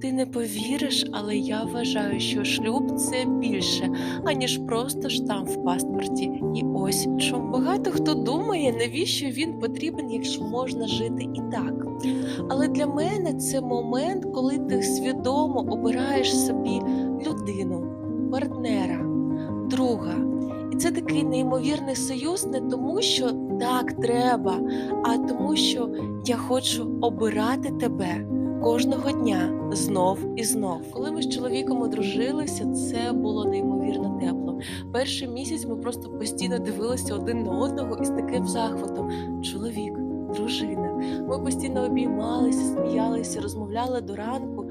Ти не повіриш, але я вважаю, що шлюб це більше, аніж просто штамп в паспорті. І ось чому багато хто думає, навіщо він потрібен, якщо можна жити і так. Але для мене це момент, коли ти свідомо обираєш собі людину, партнера, друга. І це такий неймовірний союз не тому, що так треба, а тому, що я хочу обирати тебе кожного дня знов і знов. Коли ми з чоловіком одружилися, це було неймовірно тепло. Перший місяць ми просто постійно дивилися один на одного із таким захватом: чоловік. Ми постійно обіймалися, сміялися, розмовляли до ранку.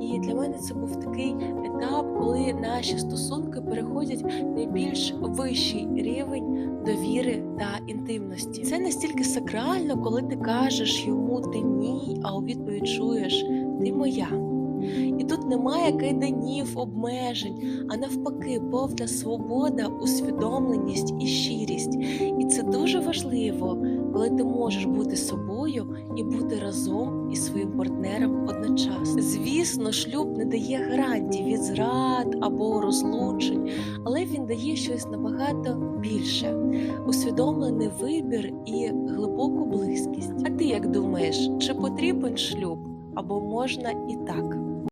І для мене це був такий етап, коли наші стосунки переходять на більш вищий рівень довіри та інтимності. Це настільки сакрально, коли ти кажеш йому ти мій, а у відповідь чуєш ти моя. І тут немає кайданів, обмежень, а навпаки, повна свобода, усвідомленість і щирість. І це дуже важливо, коли ти можеш бути собою і бути разом із своїм партнером одночасно. Звісно, шлюб не дає гарантій від зрад або розлучень, але він дає щось набагато більше усвідомлений вибір і глибоку близькість. А ти як думаєш, чи потрібен шлюб або можна і так?